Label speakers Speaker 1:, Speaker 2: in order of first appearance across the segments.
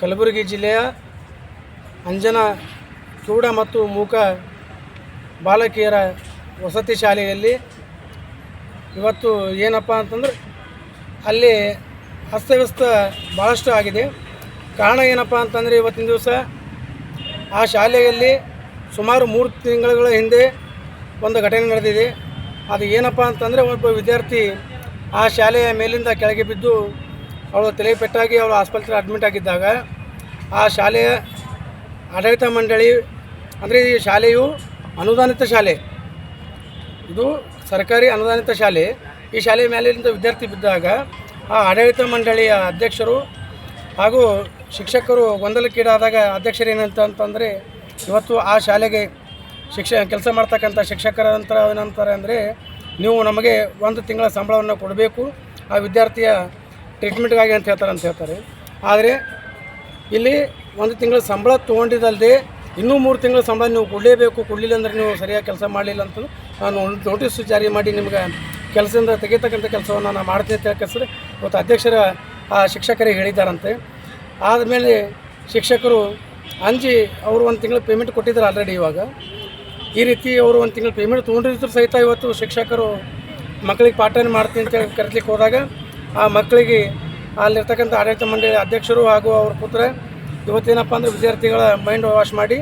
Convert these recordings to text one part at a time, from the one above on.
Speaker 1: ಕಲಬುರಗಿ ಜಿಲ್ಲೆಯ ಅಂಜನ ಕಿವುಡ ಮತ್ತು ಮೂಕ ಬಾಲಕಿಯರ ವಸತಿ ಶಾಲೆಯಲ್ಲಿ ಇವತ್ತು ಏನಪ್ಪ ಅಂತಂದ್ರೆ ಅಲ್ಲಿ ಅಸ್ತವ್ಯಸ್ತ ಭಾಳಷ್ಟು ಆಗಿದೆ. ಕಾರಣ ಏನಪ್ಪ ಅಂತಂದರೆ ಇವತ್ತಿನ ದಿವಸ ಆ ಶಾಲೆಯಲ್ಲಿ ಸುಮಾರು ಮೂರು ತಿಂಗಳ ಹಿಂದೆ ಒಂದು ಘಟನೆ ನಡೆದಿದೆ. ಅದು ಏನಪ್ಪ ಅಂತಂದರೆ ಒಬ್ಬ ವಿದ್ಯಾರ್ಥಿ ಆ ಶಾಲೆಯ ಮೇಲಿಂದ ಕೆಳಗೆ ಬಿದ್ದು ಅವಳು ತಲೆ ಪೆಟ್ಟಾಗಿ ಅವಳು ಆಸ್ಪತ್ರೆ ಅಡ್ಮಿಟ್ ಆಗಿದ್ದಾಗ ಆ ಶಾಲೆಯ ಆಡಳಿತ ಮಂಡಳಿ, ಅಂದರೆ ಈ ಶಾಲೆಯು ಅನುದಾನಿತ ಶಾಲೆ. ಇದು ಸರ್ಕಾರಿ ಅನುದಾನಿತ ಶಾಲೆ. ಈ ಶಾಲೆಯ ಮೇಲಿಂದ ವಿದ್ಯಾರ್ಥಿ ಬಿದ್ದಾಗ ಆ ಆಡಳಿತ ಮಂಡಳಿಯ ಅಧ್ಯಕ್ಷರು ಹಾಗೂ ಶಿಕ್ಷಕರು ಗೊಂದಲಕ್ಕೀಡಾದಾಗ ಅಧ್ಯಕ್ಷರೇನಂತ ಅಂತಂದರೆ, ಇವತ್ತು ಆ ಶಾಲೆಗೆ ಶಿಕ್ಷ, ಕೆಲಸ ಮಾಡ್ತಕ್ಕಂಥ ಶಿಕ್ಷಕರ ನಂತರ ಏನಂತಾರೆ ಅಂದರೆ, ನೀವು ನಮಗೆ ಒಂದು ತಿಂಗಳ ಸಂಬಳವನ್ನು ಕೊಡಬೇಕು, ಆ ವಿದ್ಯಾರ್ಥಿಯ ಟ್ರೀಟ್ಮೆಂಟ್ಗಾಗಿ ಅಂತ ಹೇಳ್ತಾರೆ ಅಂತ ಹೇಳ್ತಾರೆ. ಆದರೆ ಇಲ್ಲಿ ಒಂದು ತಿಂಗಳ ಸಂಬಳ ತೊಗೊಂಡಿದ್ದಲ್ಲದೆ ಇನ್ನೂ ಮೂರು ತಿಂಗಳ ಸಂಬಳ ನೀವು ಕೊಡಲೇಬೇಕು, ಕೊಡಲಿಲ್ಲ ಅಂದರೆ ನೀವು ಸರಿಯಾಗಿ ಕೆಲಸ ಮಾಡಲಿಲ್ಲ ಅಂತ ನಾನು ನೋಟಿಸ್ ಜಾರಿ ಮಾಡಿ ನಿಮ್ಗೆ ಕೆಲಸದಿಂದ ತೆಗಿತಕ್ಕಂಥ ಕೆಲಸವನ್ನು ನಾನು ಮಾಡ್ತೀನಿ ಅಂತ ಹೇಳ್ಕಸಿದ್ರೆ ಇವತ್ತು ಅಧ್ಯಕ್ಷರ, ಆ ಶಿಕ್ಷಕರಿಗೆ ಹೇಳಿದ್ದಾರಂತೆ. ಆದಮೇಲೆ ಶಿಕ್ಷಕರು ಅಂಜಿ ಅವರು ಒಂದು ತಿಂಗಳ ಪೇಮೆಂಟ್ ಕೊಟ್ಟಿದ್ದಾರೆ ಆಲ್ರೆಡಿ ಇವಾಗ. ಈ ರೀತಿ ಅವರು ಒಂದು ತಿಂಗಳು ಪೇಮೆಂಟ್ ತೊಗೊಂಡಿದ್ರು ಸಹಿತ ಇವತ್ತು ಶಿಕ್ಷಕರು ಮಕ್ಕಳಿಗೆ ಪಾಠನ ಮಾಡ್ತೀನಿ ಅಂತ ಕರೆಸ್ಲಿಕ್ಕೆ ಹೋದಾಗ ಆ ಮಕ್ಕಳಿಗೆ ಅಲ್ಲಿರ್ತಕ್ಕಂಥ ಆಡಳಿತ ಮಂಡಳಿ ಅಧ್ಯಕ್ಷರು ಹಾಗೂ ಅವ್ರ ಪುತ್ರ ಇವತ್ತೇನಪ್ಪ ಅಂದರೆ ವಿದ್ಯಾರ್ಥಿಗಳ ಮೈಂಡ್ ವಾಶ್ ಮಾಡಿ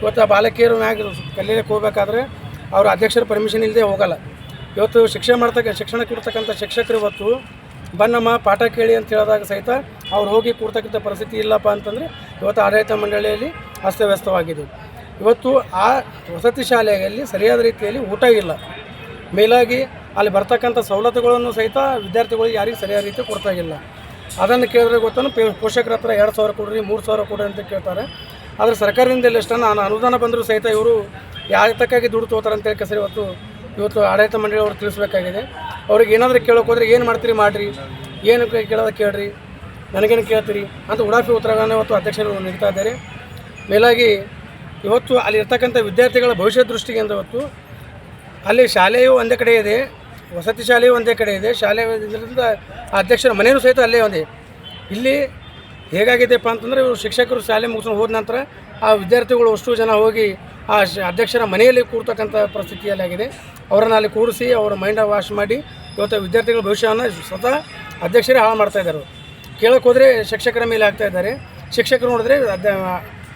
Speaker 1: ಇವತ್ತು ಆ ಬಾಲಕಿಯರು ಮ್ಯಾಗ ಕಲೀಲಿಕ್ಕೆ ಹೋಗ್ಬೇಕಾದ್ರೆ ಅವ್ರ ಅಧ್ಯಕ್ಷರ ಪರ್ಮಿಷನ್ ಇಲ್ಲದೆ ಹೋಗಲ್ಲ. ಇವತ್ತು ಶಿಕ್ಷಣ ಮಾಡ್ತಕ್ಕ, ಶಿಕ್ಷಣ ಕೊಡ್ತಕ್ಕಂಥ ಶಿಕ್ಷಕರು ಇವತ್ತು ಬನ್ನಮ್ಮ ಪಾಠ ಕೇಳಿ ಅಂತ ಹೇಳಿದಾಗ ಸಹಿತ ಅವ್ರು ಹೋಗಿ ಕೊಡ್ತಕ್ಕಂಥ ಪರಿಸ್ಥಿತಿ ಇಲ್ಲಪ್ಪ ಅಂತಂದರೆ ಇವತ್ತು ಆಡಳಿತ ಮಂಡಳಿಯಲ್ಲಿ ಅಸ್ತವ್ಯಸ್ತವಾಗಿದೆ. ಇವತ್ತು ಆ ವಸತಿ ಶಾಲೆಯಲ್ಲಿ ಸರಿಯಾದ ರೀತಿಯಲ್ಲಿ ಊಟ ಇಲ್ಲ. ಮೇಲಾಗಿ ಅಲ್ಲಿ ಬರ್ತಕ್ಕಂಥ ಸವಲತ್ತುಗಳನ್ನು ಸಹಿತ ವಿದ್ಯಾರ್ಥಿಗಳಿಗೆ ಯಾರಿಗೂ ಸರಿಯಾದ ರೀತಿ ಕೊಡ್ತಾ ಇಲ್ಲ. ಅದನ್ನು ಕೇಳಿದ್ರೆ ಗೊತ್ತಾನು? ಪೇ ಪೋಷಕರ ಹತ್ರ ಎರಡು ಸಾವಿರ ಕೊಡ್ರಿ, ಮೂರು ಸಾವಿರ ಕೊಡ್ರಿ ಅಂತ ಕೇಳ್ತಾರೆ. ಆದರೆ ಸರ್ಕಾರದಿಂದ ಎಲ್ಲಷ್ಟು ನಾನು ಅನುದಾನ ಬಂದರೂ ಸಹಿತ ಇವರು ಯಾತಕ್ಕಾಗಿ ದುಡ್ಡು ತೊಗೋತಾರೆ ಅಂತ ಹೇಳಿ ಸರಿ ಇವತ್ತು ಇವತ್ತು ಆಡಳಿತ ಮಂಡಳಿ ಅವ್ರು ತಿಳಿಸ್ಬೇಕಾಗಿದೆ. ಅವ್ರಿಗೆ ಏನಾದರೂ ಕೇಳೋಕೆ ಹೋದ್ರೆ ಏನು ಮಾಡ್ತೀರಿ, ಮಾಡಿರಿ. ಏನು ಕೇಳೋದು ಕೇಳ್ರಿ. ನನಗೇನು ಕೇಳ್ತೀರಿ ಅಂತ ಉಡಾಫಿ ಉತ್ತರಗಳನ್ನು ಇವತ್ತು ಅಧ್ಯಕ್ಷರು ನೀಡ್ತಾ ಇದ್ದಾರೆ. ಮೇಲಾಗಿ ಇವತ್ತು ಅಲ್ಲಿ ಇರ್ತಕ್ಕಂಥ ವಿದ್ಯಾರ್ಥಿಗಳ ಭವಿಷ್ಯ ದೃಷ್ಟಿಗೆ ಇವತ್ತು ಅಲ್ಲಿ ಶಾಲೆಯು ಒಂದೇ ಕಡೆ ಇದೆ. ವಸತಿ ಶಾಲೆ ಒಂದೇ ಕಡೆ ಇದೆ. ಶಾಲೆ ಇದರಿಂದ ಅಧ್ಯಕ್ಷರ ಮನೆಯೂ ಸಹಿತ ಅಲ್ಲೇ ಒಂದೇ. ಇಲ್ಲಿ ಹೇಗಾಗಿದೆಪ್ಪ ಅಂತಂದರೆ ಇವರು ಶಿಕ್ಷಕರು ಶಾಲೆ ಮುಗಿಸ್ಕೊಂಡು ಹೋದ ನಂತರ ಆ ವಿದ್ಯಾರ್ಥಿಗಳು ಅಷ್ಟು ಜನ ಹೋಗಿ ಆ ಅಧ್ಯಕ್ಷರ ಮನೆಯಲ್ಲಿ ಕೂರ್ತಕ್ಕಂಥ ಪರಿಸ್ಥಿತಿಯಲ್ಲಿ ಆಗಿದೆ ಅವರನ್ನು ಅಲ್ಲಿ ಕೂರಿಸಿ ಅವರ ಮೈಂಡ್ ವಾಶ್ ಮಾಡಿ ಇವತ್ತು ವಿದ್ಯಾರ್ಥಿಗಳ ಭವಿಷ್ಯವನ್ನು ಸ್ವತಃ ಅಧ್ಯಕ್ಷರೇ ಹಾಳು ಮಾಡ್ತಾ ಇದ್ದಾರೆ. ಕೇಳಕ್ಕೆ ಹೋದರೆ ಶಿಕ್ಷಕರ ಮೇಲೆ ಆಗ್ತಾ ಇದ್ದಾರೆ. ಶಿಕ್ಷಕರು ನೋಡಿದ್ರೆ ಅಧ್ಯ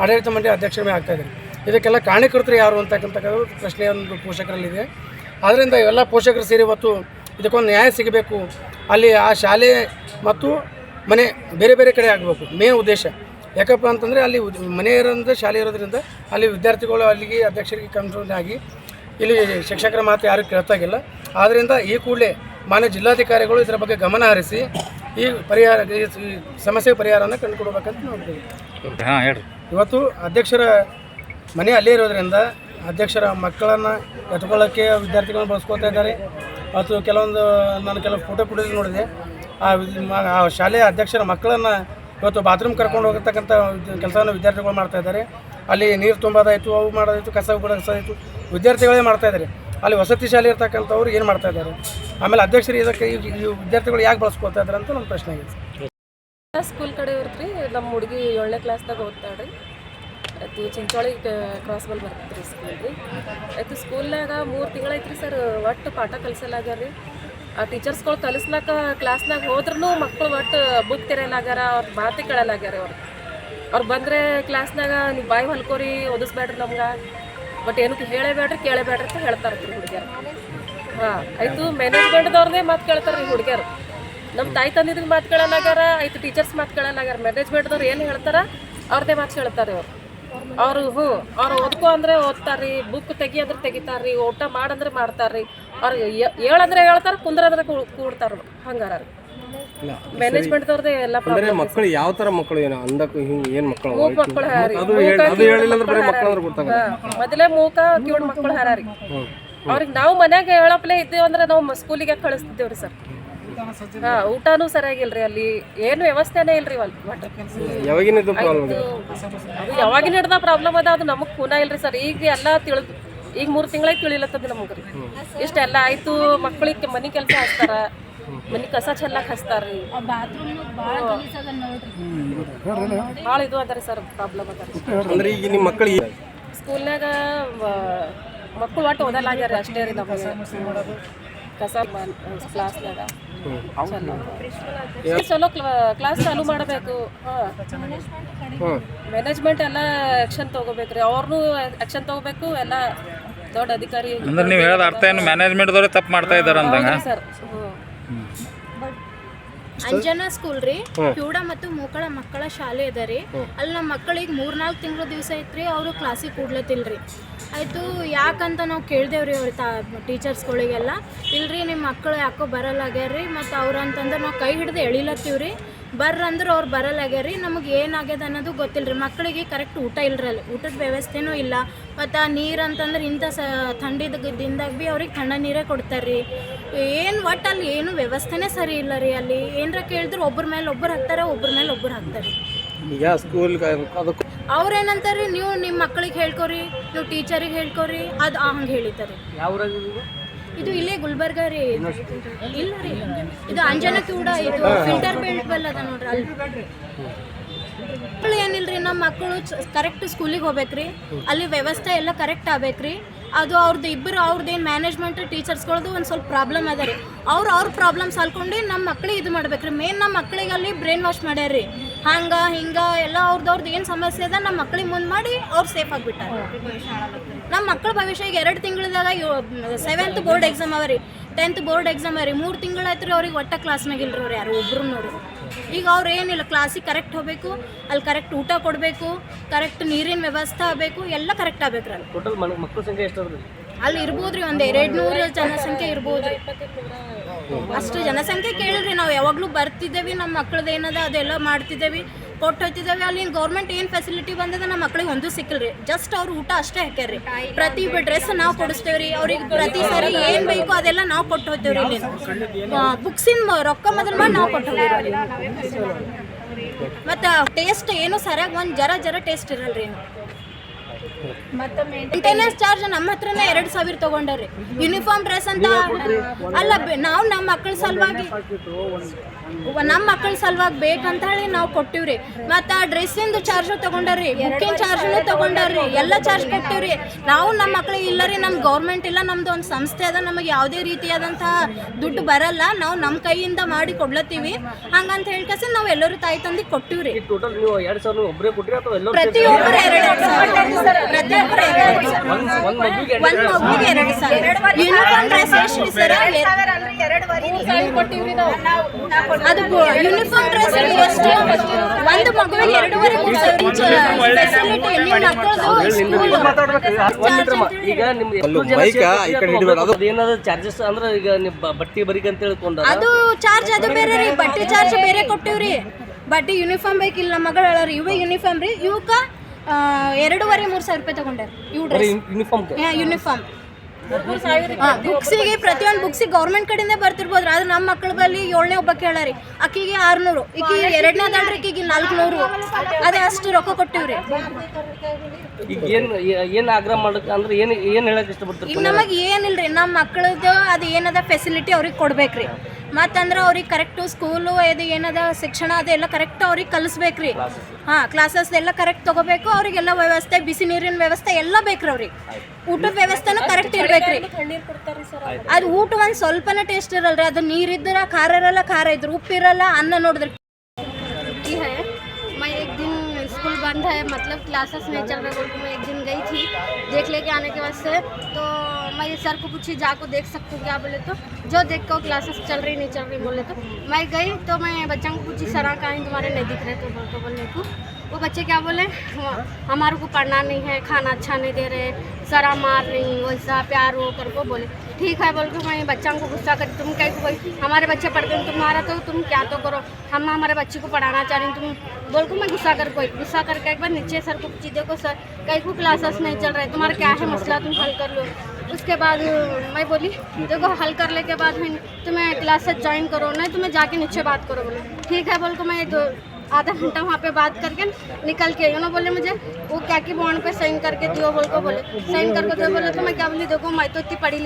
Speaker 1: ಆಡಳಿತ ಮಂಡಳಿ ಅಧ್ಯಕ್ಷರ ಮೇಲೆ ಆಗ್ತಾ ಇದ್ದಾರೆ. ಇದಕ್ಕೆಲ್ಲ ಕಾರಣಕರ್ತರು ಯಾರು ಅಂತಕ್ಕಂಥ ಪ್ರಶ್ನೆ ಒಂದು ಪೋಷಕರಲ್ಲಿದೆ. ಆದ್ದರಿಂದ ಇವೆಲ್ಲ ಪೋಷಕರು ಸೇರಿ ಇವತ್ತು ಇದಕ್ಕೊಂದು ನ್ಯಾಯ ಸಿಗಬೇಕು. ಅಲ್ಲಿ ಆ ಶಾಲೆ ಮತ್ತು ಮನೆ ಬೇರೆ ಬೇರೆ ಕಡೆ ಆಗಬೇಕು. ಮೇನ್ ಉದ್ದೇಶ. ಯಾಕಪ್ಪ ಅಂತಂದರೆ ಅಲ್ಲಿ ಮನೆ ಇರೋದ್ರಿಂದ ಶಾಲೆ ಇರೋದ್ರಿಂದ ಅಲ್ಲಿ ವಿದ್ಯಾರ್ಥಿಗಳು ಅಲ್ಲಿಗೆ ಅಧ್ಯಕ್ಷರಿಗೆ ಕನ್ಫ್ಯೂಸ್ ಆಗಿ ಇಲ್ಲಿ ಶಿಕ್ಷಕರ ಮಾತು ಯಾರು ಕೇಳ್ತಾಗಿಲ್ಲ. ಆದ್ದರಿಂದ ಈ ಕೂಡಲೇ ಮಾನ್ಯ ಜಿಲ್ಲಾಧಿಕಾರಿಗಳು ಇದರ ಬಗ್ಗೆ ಗಮನ ಹರಿಸಿ ಈ ಪರಿಹಾರ ಈ ಸಮಸ್ಯೆ ಪರಿಹಾರವನ್ನು ಪರಿಹಾರನ ಕಂಡುಕೊಡ್ಬೇಕಂತ ನೋಡ್ತೀವಿ
Speaker 2: ಹಾಂ ಹೇಳ್ರಿ.
Speaker 1: ಇವತ್ತು ಅಧ್ಯಕ್ಷರ ಮನೆ ಅಲ್ಲೇ ಇರೋದ್ರಿಂದ ಅಧ್ಯಕ್ಷರ ಮಕ್ಕಳನ್ನು ಎತ್ಕೊಳ್ಳೋಕ್ಕೆ ವಿದ್ಯಾರ್ಥಿಗಳನ್ನ ಬಳಸ್ಕೊತಾ ಇದ್ದಾರೆ. ಮತ್ತು ಕೆಲವೊಂದು, ನಾನು ಕೆಲವು ಫೋಟೋ ಫುಟೇಜ್ ನೋಡಿದೆ. ಆ ಆ ಶಾಲೆಯ ಅಧ್ಯಕ್ಷರ ಮಕ್ಕಳನ್ನು ಇವತ್ತು ಬಾತ್ರೂಮ್ ಕರ್ಕೊಂಡು ಹೋಗತಕ್ಕಂಥ ಕೆಲಸವನ್ನು ವಿದ್ಯಾರ್ಥಿಗಳು ಮಾಡ್ತಾ ಇದ್ದಾರೆ. ಅಲ್ಲಿ ನೀರು ತುಂಬೋದಾಯಿತು, ಅವು ಮಾಡೋದಾಯಿತು, ಕಸ ಗುಡಿಸೋದಾಯಿತು ವಿದ್ಯಾರ್ಥಿಗಳೇ ಮಾಡ್ತಾ ಇದ್ದಾರೆ. ಅಲ್ಲಿ ವಸತಿ ಶಾಲೆ ಇರ್ತಕ್ಕಂಥವ್ರು ಏನು ಮಾಡ್ತಾ ಇದ್ದಾರೆ? ಆಮೇಲೆ ಅಧ್ಯಕ್ಷರು ಇದಕ್ಕೆ ಈ ವಿದ್ಯಾರ್ಥಿಗಳು ಯಾಕೆ ಬಳಸ್ಕೊತಾ ಇದ್ದಾರೆ ಅಂತ ನನ್ನ ಪ್ರಶ್ನೆ ಆಗಿದೆ.
Speaker 3: ಸ್ಕೂಲ್ ಕಡೆ ಇರ್ತೀರಿ ನಮ್ಮ ಹುಡುಗಿ ಏಳನೇ ಕ್ಲಾಸ್ದಾಗ ಓದ್ತಾಳ್ರಿ. ಆಯ್ತು ಚಿಂಚೋಳಿ ಕ್ರಾಸ್ ಬಲ್ ಬರ್ತೈತ್ರಿ ಸ್ಕೂಲ್ ರೀ ಆಯ್ತು ಸ್ಕೂಲ್ನಾಗ ಮೂರು ತಿಂಗಳೈತ್ರಿ ಸರ್ ಒಟ್ಟು ಪಾಠ ಕಲಿಸಲಾಗ್ಯಾರ ರೀ. ಆ ಟೀಚರ್ಸ್ಗಳು ಕಲಿಸ್ಲಾಕ ಕ್ಲಾಸ್ನಾಗ ಹೋದ್ರೂ ಮಕ್ಕಳು ಒಟ್ಟು ಬುಕ್ ತೆರೆಯಲಾಗ್ಯಾರ, ಅವ್ರ ಮಾತು ಕೇಳಲಾಗ್ಯಾರ ಅವ್ರು. ಅವ್ರು ಬಂದರೆ ಕ್ಲಾಸ್ನಾಗ ನೀವು ಬಾಯಿ ಹೊಲ್ಕೋರಿ, ಓದಿಸ್ಬೇಡ್ರಿ ನಮ್ಗೆ. ಬಟ್ ಏನಕ್ಕೆ ಹೇಳೇಬೇಡ್ರಿ ಕೇಳಬೇಡ್ರಿ ಅಂತ ಹೇಳ್ತಾರೆ ರೀ ಹುಡುಗಿಯರು. ಹಾಂ, ಆಯಿತು ಮ್ಯಾನೇಜ್ಮೆಂಟ್ದವ್ರನ್ನೇ ಮಾತು ಕೇಳ್ತಾರೆ ರೀ ಹುಡುಗಿಯರು. ನಮ್ಮ ತಾಯಿ ತಂದಿದ್ರಿಗೆ ಮಾತು ಕೇಳಲಾಗ್ಯಾರ, ಆಯ್ತು ಟೀಚರ್ಸ್ ಮಾತು ಕೇಳಲಾಗ್ಯಾರ. ಮ್ಯಾನೇಜ್ಮೆಂಟ್ದವ್ರು ಏನು ಹೇಳ್ತಾರೆ ಅವ್ರದ್ದೇ ಮಾತು ಕೇಳ್ತಾರೆ ಅವ್ರು. ಅವರು ಹ್ಞೂ ಅವ್ರು ಓದ್ಕೊ ಅಂದ್ರೆ ಓದ್ತಾರ್ರಿ ಬುಕ್ ತೆಗಿ ಅಂದ್ರೆ ತೆಗಿತಾರ್ರಿ ಊಟ ಮಾಡಂದ್ರೆ ಮಾಡ್ತಾರ್ರಿ. ಅವ್ರಿಗೆ ಹೇಳಂದ್ರೆ ಹೇಳ್ತಾರೆ ಕುಂದ್ರಂದ್ರೆ ಕೂಡ್ತಾರ ಹಂಗಾರ. ಮ್ಯಾನೇಜ್ಮೆಂಟ್ದವ್ರದ್ದೇ ಎಲ್ಲ ಅಂದ್ರೆ
Speaker 4: ಮಕ್ಕಳು ಯಾವ ತರ ಮಕ್ಕಳು ಏನು ಅಂದಕ್ಕೂ ಹಿಂಗ್ ಏನ್ ಮಕ್ಕಳು
Speaker 3: ಮೂಕ್ ಮಕ್ಕಳು ಹಾರಿ
Speaker 4: ಅದು ಹೇಳ್- ಅದು ಹೇಳಿಲ್ಲ ಅಂದ್ರೆ ಬರೀ ಮಕ್ಕಳು ಅಂದ್ರೆ ಗೊತ್ತಾಗಲ್ಲ.
Speaker 3: ಮೊದಲೇ ಮೂಕ ಕಿವುಡ್ ಮಕ್ಕಳು ಹಾರಾರಿ. ಅವ್ರಿಗೆ ನಾವು ಮನ್ಯಾಗ ಹೇಳಪ್ಲೆ ಇದ್ದೇವೆ ಅಂದ್ರೆ ನಾವು ಸ್ಕೂಲಿಗೆ ಕಳಿಸ್ತಿದ್ದೇವ್ರಿ ಸರ್. ಊಟನೂ ಸರಿಯಾಗಿಲ್ರಿ ಅಲ್ಲಿ ಏನು ವ್ಯವಸ್ಥೆನೇ ಇಲ್ರಿ ಅಲ್ಲಿ ಒಟ್ಟ
Speaker 4: ಯಾವಾಗಿನ ಪ್ರಾಬ್ಲಮ್
Speaker 3: ಅದು ಯಾವಾಗಿನ ಹಿಡ್ದ ಪ್ರಾಬ್ಲಮ್ ಅದ ಅದು ನಮಗೆ ಖೂನ ಇಲ್ರಿ ಸರ್. ಈಗ ಎಲ್ಲ ತಿಳಿದು ಈಗ ಮೂರು ತಿಂಗಳಿಗೆ ತಿಳಿಲತ್ತದ ನಮಗೆ ರೀ. ಇಷ್ಟೆಲ್ಲ ಆಯ್ತು ಮಕ್ಕಳಿಗೆ ಮನೆ ಕೆಲಸ ಹಚ್ತಾರ. ಮನೆ ಕಸ ಚೆಲ್ಲಕ್ಕೆ ಹಚ್ತಾರ್ರಿ. ಭಾಳ ಇದು ಅದ ರೀ ಸರ್ ಪ್ರಾಬ್ಲಮ್ ಅದ ರೀ.
Speaker 4: ಅಂದ್ರೆ ಈಗ ನಿಮ್ಮ ಮಕ್ಕಳಿಗೆ
Speaker 3: ಸ್ಕೂಲ್ನಾಗ ಮಕ್ಕಳು ಒಟ್ಟು ಓದಲಾಗ್ಯಾರ ಅಷ್ಟೇ ರೀ ನಮಗೆ. ಕಸ ಕ್ಲಾಸ್ನಾಗ ಚಲೋ ಕ್ಲಾಸ್ ಚಾಲು ಮಾಡಬೇಕು. ಮ್ಯಾನೇಜ್ಮೆಂಟ್ ಎಲ್ಲ ಆಕ್ಷನ್ ತಗೋಬೇಕ್ರಿ. ಅವ್ರನ್ನೂ ಆಕ್ಷನ್ ತಗೋಬೇಕು ಎಲ್ಲ ದೊಡ್ಡ ಅಧಿಕಾರಿ.
Speaker 2: ಅಂದ್ರೆ ನೀವು ಹೇಳೋದು ಅರ್ಥ ಏನು? ಮ್ಯಾನೇಜ್ಮೆಂಟ್ದವ್ರೆ ತಪ್ಪು ಮಾಡ್ತಾ ಇದ್ದಾರೆ ಅಂದಂಗ
Speaker 3: ಸರ್.
Speaker 5: ಅಂಜನಾ ಸ್ಕೂಲ್ ರೀ ಕ್ಯೂಡ ಮತ್ತು ಮೂಕಳ ಮಕ್ಕಳ ಶಾಲೆ ಅದ ರೀ. ಅಲ್ಲಿ ನಮ್ಮ ಮಕ್ಕಳಿಗೆ ಮೂರ್ನಾಲ್ಕು ತಿಂಗಳ ದಿವಸ ಐತ್ರಿ ಅವರು ಕ್ಲಾಸಿಗೆ ಕೂಡ್ಲತ್ತಿಲ್ರಿ ಆಯಿತು ಯಾಕಂತ ನಾವು ಕೇಳ್ದೇವ್ರಿ ಅವ್ರ ತಾ ಟೀಚರ್ಸ್ಗಳಿಗೆಲ್ಲ ಇಲ್ರಿ ನಿಮ್ಮ ಮಕ್ಕಳು ಯಾಕೋ ಬರಲ್ಲಾಗ್ಯಾರ್ರಿ ಮತ್ತು ಅವ್ರು ಅಂತಂದ್ರೆ ನಾವು ಕೈ ಹಿಡ್ದು ಎಳಿಲತ್ತೀವ್ರಿ. ಬರ್ರ ಅಂದ್ರೆ ಅವ್ರು ಬರಲ್ಲಾಗ್ಯಾರೀ ನಮಗೆ ಏನಾಗ್ಯದ ಅನ್ನೋದು ಗೊತ್ತಿಲ್ಲ ರೀ ಮಕ್ಕಳಿಗೆ ಕರೆಕ್ಟ್ ಊಟ ಇಲ್ರಿ ಅಲ್ಲಿ ಊಟದ ವ್ಯವಸ್ಥೆನೂ ಇಲ್ಲ. ಮತ್ತು ಆ ನೀರು ಅಂತಂದ್ರೆ ಇಂಥ ಸ ಥಂಡಿದ ದಿನದಾಗ ಭೀ ಅವ್ರಿಗೆ ತಣ್ಣ ನೀರೇ ಕೊಡ್ತಾರೆ ರೀ. ಏನು ಒಟ್ಟು ಅಲ್ಲಿ ಏನು ವ್ಯವಸ್ಥೆನೇ ಸರಿ ಇಲ್ಲ ರೀ ಅಲ್ಲಿ. ಏನರ ಕೇಳಿದ್ರು ಒಬ್ಬರ ಮೇಲೆ ಒಬ್ಬರು ಹಾಕ್ತಾರೆ ಒಬ್ಬರ ಮೇಲೆ ಒಬ್ಬರು ಹಾಕ್ತಾರೆ.
Speaker 4: ಈಗ ಸ್ಕೂಲ್
Speaker 5: ಅವ್ರೇನಂತಾರೆ ನೀವು ನಿಮ್ಮ ಮಕ್ಕಳಿಗೆ ಹೇಳ್ಕೊರಿ ನೀವು ಟೀಚರಿಗೆ ಹೇಳ್ಕೊರಿ ಅದು ಹಂಗೆ ಹೇಳಿದ್ದಾರೆ. ಇದು ಇಲ್ಲೇ ಗುಲ್ಬರ್ಗ ರೀ. ಇಲ್ಲ ರೀ. ಇದು ಅಂಜನ ಕೂಡ ಇದು ಫಿಲ್ಟರ್ ಬೆಲ್ಟ್ ಬಲ್ ಅದ ನೋಡ್ರಿ ಅಲ್ಲಿ. ಮಕ್ಕಳು ಏನಿಲ್ರಿ ನಮ್ಮ ಮಕ್ಕಳು ಕರೆಕ್ಟ್ ಸ್ಕೂಲಿಗೆ ಹೋಗ್ಬೇಕ್ರಿ. ಅಲ್ಲಿ ವ್ಯವಸ್ಥೆ ಎಲ್ಲ ಕರೆಕ್ಟ್ ಆಗ್ಬೇಕ್ರಿ. ಅದು ಅವ್ರದ್ದು ಇಬ್ಬರು ಅವ್ರದ್ದು ಏನು ಮ್ಯಾನೇಜ್ಮೆಂಟ್ ಟೀಚರ್ಸ್ಗಳದ್ದು ಒಂದು ಸ್ವಲ್ಪ ಪ್ರಾಬ್ಲಮ್ ಅದ ರೀ. ಅವ್ರು ಅವ್ರ ಪ್ರಾಬ್ಲಮ್ ಸಾಲ್ಕೊಂಡು ನಮ್ಮ ಮಕ್ಳಿಗೆ ಇದು ಮಾಡ್ಬೇಕ್ರಿ. ಮೇನ್ ನಮ್ಮ ಮಕ್ಕಳಿಗೆ ಅಲ್ಲಿ ಬ್ರೈನ್ ವಾಶ್ ಮಾಡ್ಯಾರ್ರಿ. ಹಂಗೆ ಹಿಂಗೆ ಎಲ್ಲ ಅವ್ರದ್ದು ಏನು ಸಮಸ್ಯೆ ಅದ ನಮ್ಮ ಮಕ್ಳಿಗೆ ಮುಂದೆ ಮಾಡಿ ಅವ್ರು ಸೇಫ್ ಆಗಿಬಿಟ್ಟಾರೆ ನಮ್ಮ ಮಕ್ಕಳ ಭವಿಷ್ಯ ಈಗ ಎರಡು ತಿಂಗಳದಾಗ ಸೆವೆಂತ್ ಬೋರ್ಡ್ ಎಕ್ಸಾಮ್ ಅವ ರೀ. ಟೆಂತ್ ಬೋರ್ಡ್ ಎಕ್ಸಾಮ್ ಅವ ರೀ. ಮೂರು ತಿಂಗಳಾಯ್ತು ರೀ ಅವ್ರಿಗೆ ಒಟ್ಟ ಕ್ಲಾಸ್ನಾಗ ಇಲ್ರಿ ಅವ್ರು ಯಾರು ಒಬ್ರು ನೋಡಿ ಈಗ ಅವ್ರು ಏನಿಲ್ಲ ಕ್ಲಾಸಿಗೆ ಕರೆಕ್ಟ್ ಹೋಗಬೇಕು ಅಲ್ಲಿ ಕರೆಕ್ಟ್ ಊಟ ಕೊಡಬೇಕು ಕರೆಕ್ಟ್ ನೀರಿನ ವ್ಯವಸ್ಥೆ ಆಗಬೇಕು ಎಲ್ಲ ಕರೆಕ್ಟ್ ಆಗ್ಬೇಕು ರೀ
Speaker 6: ಟೋಟಲ್ ಮಕ್ಕಳ ಸಂಖ್ಯೆ ಎಷ್ಟು
Speaker 5: ಅಲ್ಲಿ ಇರ್ಬೋದು ರೀ ಒಂದು ಎರಡು ನೂರು ಜನಸಂಖ್ಯೆ ಇರ್ಬೋದ್ರಿ. ಅಷ್ಟು ಜನಸಂಖ್ಯೆ ಕೇಳಿದ್ರಿ, ನಾವು ಯಾವಾಗಲೂ ಬರ್ತಿದ್ದೇವೆ ನಮ್ಮ ಮಕ್ಳದ್ದು ಏನದ ಅದೆಲ್ಲ ಮಾಡ್ತಿದ್ದೇವೆ ಕೊಟ್ಟು ಹೋಗ್ತಿದ್ದೇವೆ ಅಲ್ಲಿ ಗೌರ್ಮೆಂಟ್ ಏನು ಫೆಸಿಲಿಟಿ ಬಂದದ ನಮ್ಮ ಮಕ್ಳಿಗೆ ಒಂದು ಸಿಕ್ಕಿಲ್ರಿ. ಜಸ್ಟ್ ಅವ್ರು ಊಟ ಅಷ್ಟೇ ಹಾಕ್ಯಾರ್ರಿ. ಪ್ರತಿ ಡ್ರೆಸ್ ನಾವು ಕೊಡಿಸ್ತೇವ್ರಿ, ಅವ್ರಿಗೆ ಪ್ರತಿ ಸಾರಿ ಏನು ಬೇಕು ಅದೆಲ್ಲ ನಾವು ಕೊಟ್ಟು ಹೋಗ್ತೇವ್ರಿ ಇಲ್ಲಿ. ಬುಕ್ಸಿನ ರೊಕ್ಕ ಮೊದಲು ಮಾಡಿ ನಾವು ಕೊಟ್ಟು ಹೋಗ್ತೀವಿ ಮತ್ತು ಟೇಸ್ಟ್ ಏನು ಸರಿಯಾಗಿ ಒಂದು ಜರ ಜರ ಟೇಸ್ಟ್ ಇರಲ್ರಿ. ಮೇಂಟೆನೆನ್ಸ್ ಚಾರ್ಜ್ ನಮ್ಮ ಹತ್ರನೇ ಎರಡು ಸಾವಿರ ಯೂನಿಫಾರ್ಮ್ ಡ್ರೆಸ್ ಅಂತ ಅಲ್ಲ ಬೆ- ನಾವು ನಮ್ಮ ಮಕ್ಕಳ ಸಲುವಾಗಿ ನಮ್ಮ ಮಕ್ಕಳ ಸಲುವಾಗಿ ಬೇಕಂತ ಹೇಳಿ ನಾವು ಕೊಟ್ಟಿವ್ರಿ. ಮತ್ತು ಆ ಡ್ರೆಸ್ಸಿಂದು ಚಾರ್ಜು ತಗೊಂಡಾರ್ರಿ ಬುಕ್ಕಿಂಗ್ ಚಾರ್ಜ್ನು ತಗೊಂಡಾರ್ರಿ ಎಲ್ಲ ಚಾರ್ಜ್ ಕೊಟ್ಟಿವ್ರಿ. ನಾವು ನಮ್ಮ ಮಕ್ಳಿಗೆ ಇಲ್ಲ ರೀ ನಮ್ಮ ಗೌರ್ಮೆಂಟ್ ಇಲ್ಲ ನಮ್ದು ಒಂದು ಸಂಸ್ಥೆ ಅದ ನಮಗೆ ಯಾವುದೇ ರೀತಿಯಾದಂತಹ ದುಡ್ಡು ಬರಲ್ಲ. ನಾವು ನಮ್ಮ ಕೈಯಿಂದ ಮಾಡಿ ಕೊಡ್ಲತ್ತೀವಿ. ಹಂಗಂತ ಹೇಳ್ಕಸಿ ನಾವು ಎಲ್ಲರೂ ತಾಯಿ ತಂದಿ ಕೊಟ್ಟಿವ್ರಿ.
Speaker 6: ಟೋಟಲ್ ನೀವು ಎರಡ್ ಸಾವಿರ ನೀವು ಅಥವಾ ಎಲ್ಲರೂ
Speaker 5: ಪ್ರತಿಯೊಬ್ಬರು ಎರಡು ಯೂನಿಫಾರ್ಮ್ ಅದು ಯೂನಿಫಾರ್ಮ್ ಡ್ರೆಸ್ ಒಂದು ಮಗುವಿಗೆ
Speaker 6: ಅದೇನಾದ್ರು ಚಾರ್ಜಸ್ ಅಂದ್ರೆ ಈಗ ನಿಮ್ಮ ಬ- ಬಟ್ಟಿ ಬರಿಗೆ ಅಂತ ಹೇಳ್ಕೊಂಡ
Speaker 5: ಅದು ಚಾರ್ಜ್ ಅದು ಬೇರೆ ರೀ, ಬಟ್ಟೆ ಚಾರ್ಜ್ ಬೇರೆ ಕೊಟ್ಟಿವ್ರಿ. ಬಟ್ಟೆ ಯೂನಿಫಾರ್ಮ್ ಬೇಕಿಲ್ಲ ಮಗಳು ಇವ ಯೂನಿಫಾರ್ಮ್ ರೀ. ಇವಕ್ಕ ಎರಡೂವರೆ ಮೂರು ಸಾವಿರ ರೂಪಾಯಿ ತಗೊಂಡಾರ. ಇವ್ ಡ್ರೆಸ್
Speaker 6: ಯೂನಿಫಾರ್ಮ್
Speaker 5: ಯೂನಿಫಾರ್ಮ್ ಬುಕ್ಸಿಗೆ ಪ್ರತಿಯೊಂದು ಬುಕ್ಸಿಗೆ ಗೌರ್ಮೆಂಟ್ ಕಡೆಯಿಂದ ಬರ್ತಿರ್ಬೋದ್ರಿ ಆದ್ರೆ ನಮ್ಮ ಮಕ್ಕಳ ಬಲ್ಲಿ ಏಳನೇ ಒಬ್ಬ ಕೇಳಾರಿ ಅಕ್ಕಿಗೆ ಆರ್ನೂರು ಈಕಿ ಎರಡನೇದಾಳ್ರಿ ಈಕಿಗೆ ನಾಲ್ಕುನೂರು. ಅದೇ ಅಷ್ಟು ರೊಕ್ಕ ಕೊಟ್ಟಿವ್ರಿ.
Speaker 6: ಈಗ ಏನ್ ಏನು ಆಗ್ರಹ ಮಾಡಕ್ ಅಂದ್ರೆ ಏನು ಏನು ಹೇಳಕ್ ಇಷ್ಟಪಡ್ತೀವಿ
Speaker 5: ಈಗ ನಮಗೆ ಏನಿಲ್ರಿ ನಮ್ಮ ಮಕ್ಕಳದ್ದು ಅದು ಏನದ ಫೆಸಿಲಿಟಿ ಅವ್ರಿಗೆ ಕೊಡ್ಬೇಕ್ರಿ. ಮತ್ತಂದ್ರೆ ಅವ್ರಿಗೆ ಕರೆಕ್ಟು ಸ್ಕೂಲು ಇದು ಏನದ ಶಿಕ್ಷಣ ಅದೆಲ್ಲ ಕರೆಕ್ಟ್ ಅವ್ರಿಗೆ ಕಲಿಸ್ಬೇಕ್ರಿ. ಹಾಂ ಕ್ಲಾಸಸ್ ಎಲ್ಲ ಕರೆಕ್ಟ್ ತಗೋಬೇಕು ಅವ್ರಿಗೆಲ್ಲ ವ್ಯವಸ್ಥೆ ಬಿಸಿ ನೀರಿನ ವ್ಯವಸ್ಥೆ ಎಲ್ಲ ಬೇಕ್ರಿ ಅವ್ರಿಗೆ. ಊಟದ ವ್ಯವಸ್ಥೆನೂ ಕರೆಕ್ಟ್ ಇರ್ಬೇಕ್ರಿ. ಅದು. ಊಟ ಒಂದು ಸ್ವಲ್ಪನೇ ಟೇಸ್ಟ್ ಇರಲ್ರಿ. ಅದು ನೀರಿದ್ರೆ ಖಾರ ಇರಲ್ಲ ಖಾರ ಉಪ್ಪು ಉಪ್ಪಿರಲ್ಲ ಅನ್ನ ನೋಡಿದ್ರೆ
Speaker 7: बंद है मतलब क्लासेस नहीं चल रहे बोल के मैं एक दिन गई थी देख लेके आने के बाद से। तो मैं सर को पूछी जाको देख सकती हूँ क्या? बोले तो जो देख को क्लासेस चल रही नहीं चल रही बोले तो। मैं गई तो मैं बच्चों को पूछी सर कहीं तुम्हारे नहीं दिख रहे? तो बोल तो बोलने को वो बच्चे क्या बोले "हाँ, हमारे को पढ़ना नहीं है खाना अच्छा नहीं दे रहे सरा मार रही वैसा प्यार वो कर को बोले। ठीक है, बोल के मैं बच्चों को गुस्सा कर, तुम कह को बोली हमारे बच्चे पढ़ते हैं तुम्हारा तो तुम क्या तो करो। हम हमारे बच्चे को पढ़ाना चाह रही हूँ, तुम बोल को मैं गुस्सा कर कोई, गुस्सा करके एक बार नीचे सर को पूछी देखो सर, कहीं को क्लासेस नहीं चल रहे, तुम्हारा क्या है मसला, तुम हल कर लो। उसके बाद, मैं बोली, देखो, हल करने के बाद मैं तुम्हें क्लासेस ज्वाइन करो, नहीं तुम्हें जाके नीचे बात करो, बोले। ठीक है, बोल को मैं दो, आधा घंटा वहाँ पे बात करके निकल के उन्होंने बोले मुझे, वो क्या की बॉन्ड पे साइन करके दियो, बोल को बोले साइन करके दो बोले तो मैं क्या बोली, देखो, मैं तो इतनी पढ़ी